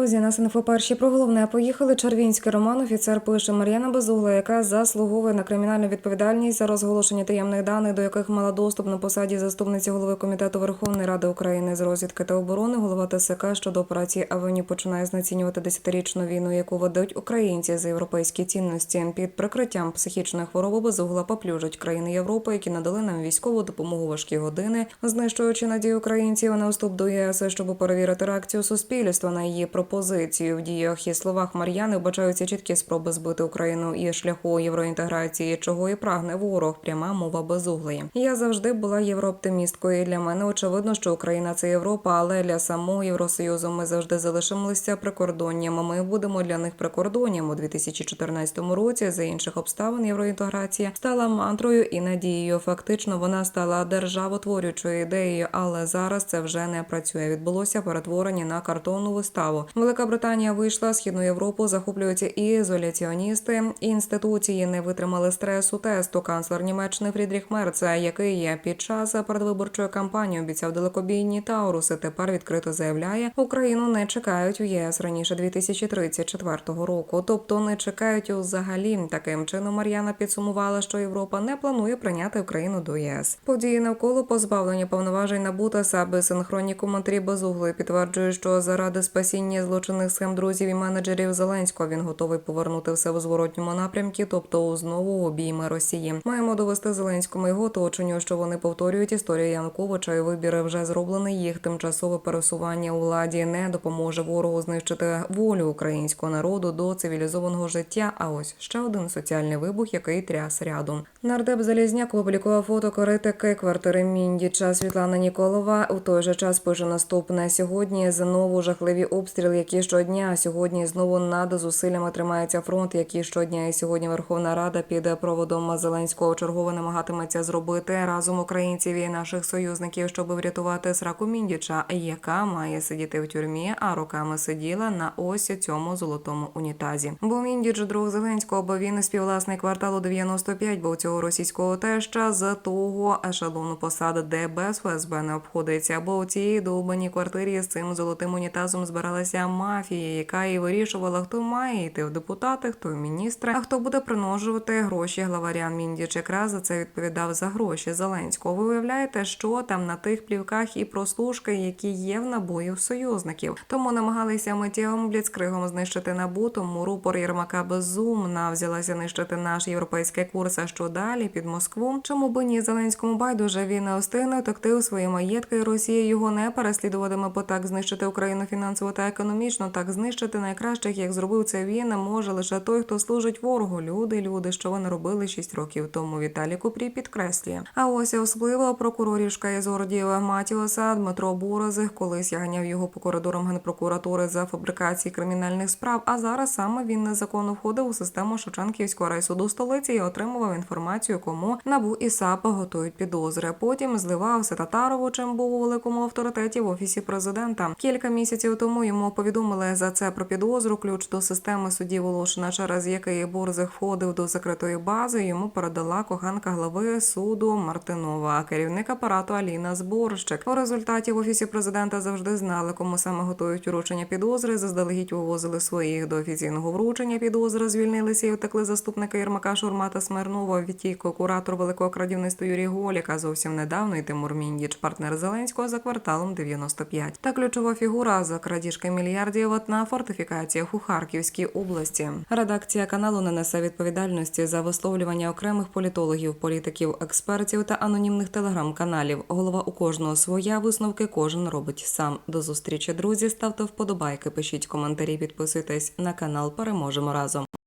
Друзі, нас інфо перші про головне поїхали. Червінський роман. Офіцер пише Мар'яна Безугла, яка заслуговує на кримінальну відповідальність за розголошення таємних даних, до яких мала доступ на посаді заступниці голови комітету Верховної Ради України з розвідки та оборони. Голова ТСК щодо операції Авені починає знецінювати десятирічну війну, яку ведуть українці за європейські цінності. Під прикриттям психічної хвороби Безугла поплюжать країни Європи, які надали нам військову допомогу важкі години, знищуючи надію українців на вступ до ЄС, щоб перевірити реакцію суспільства на її пропозицію. В діях і словах Мар'яни вбачаються чіткі спроби збити Україну і шляху євроінтеграції, чого і прагне ворог. Пряма мова безуглої. Я завжди була єврооптимісткою. Для мене очевидно, що Україна це Європа, але для самого Євросоюзу ми завжди залишимося прикордонням. Ми будемо для них прикордонням у 2014 році. За інших обставин євроінтеграція стала мантрою і надією. Фактично, вона стала державотворючою ідеєю, але зараз це вже не працює. Відбулося перетворення на картонну виставу. Велика Британія вийшла східну Європу, захоплюються і ізоляціоністи. Інституції не витримали стресу тесту. Канцлер Німеччини Фрідріх Мерц, який під час передвиборчої кампанії обіцяв далекобійні Тауруси, тепер відкрито заявляє, Україну не чекають у ЄС раніше 2034 року. Тобто не чекають взагалі. Таким чином Мар'яна підсумувала, що Європа не планує прийняти Україну до ЄС. Події навколо позбавлення повноважень набута Саби синхронні коментарі безугли підтверджують, що заради спасіння злочинних схем друзів і менеджерів Зеленського він готовий повернути все в зворотньому напрямку, тобто знову обійми Росії. Маємо довести Зеленському його оточенню, що вони повторюють історію Януковича і вибір вже зроблений. Їх тимчасове пересування у владі не допоможе ворогу знищити волю українського народу до цивілізованого життя. А ось ще один соціальний вибух, який тряс рядом. Нардеп Залізняк опублікував фото критики квартири Міндіча Світлана Ніколова. У той же час пише наступне сьогодні. Знову жахливі обстріли, які щодня сьогодні знову над зусиллями тримається фронт, які щодня і сьогодні Верховна Рада під проводом Зеленського чергово намагатиметься зробити разом українців і наших союзників, щоб врятувати сраку Міндіча, яка має сидіти в тюрмі, а роками сиділа на ось цьому золотому унітазі. Бо Міндіч друг Зеленського, бо він співвласник кварталу 95, бо цього російського теща з того ешелону посади, де без ФСБ не обходиться. Бо у цій довбаній квартирі з цим золотим унітазом збиралася мафія, яка і вирішувала, хто має йти в депутати, хто в міністри, а хто буде приножувати гроші главарям Міндіч. Якраз за це відповідав за гроші Зеленського. Ви уявляєте, що там на тих плівках і прослушки, які є в набої в союзників. Тому намагалися миттєвим бліцкригом знищити набу, тому рупор Єрмака безумна взялася нищити наш європейський курс. А що далі під Москву? Чому би ні Зеленському байдуже він не остигне втекти у свої маєтки? Росія його не переслідуватиме, бо так знищити Україну фінансово та економічно, так знищити найкращих, як зробив це він, може лише той, хто служить ворогу. Люди, люди, що вони робили 6 років тому. Віталій Купрій підкреслює. А ось особливо прокурорішка із Гордієва Матіоса Дмитро Борозих. Колись я ганяв його по коридорам генпрокуратури за фабрикації кримінальних справ. А зараз саме він незаконно входив у систему Шевченківського райсуду столиці і отримував інформацію, кому набу і САП готують підозри. Потім зливався Татарову, чим був у великому авторитеті в офісі президента. Кілька місяців тому йому повідомили за це про підозру. Ключ до системи судів Волошина, через який Борзих входив до закритої бази. Йому передала коханка глави суду Мартинова, керівник апарату Аліна Зборщик. У результаті в офісі президента завжди знали, кому саме готують вручення підозри. Заздалегідь вивозили своїх до офіційного вручення підозри. Звільнилися і втекли заступники Єрмака Шурма та Смирнова. Відтік куратор великого крадівництва Юрій Голіка зовсім недавно і Тимур Міндіч, партнер Зеленського за кварталом 95. Та ключова фігура за крадіжки мільярдів на фортифікаціях у Харківській області. Редакція каналу не несе відповідальності за висловлювання окремих політологів, політиків, експертів та анонімних телеграм-каналів. Голова у кожного своя висновки кожен робить сам. До зустрічі, друзі. Ставте вподобайки, пишіть коментарі, підписуйтесь на канал. Переможемо разом.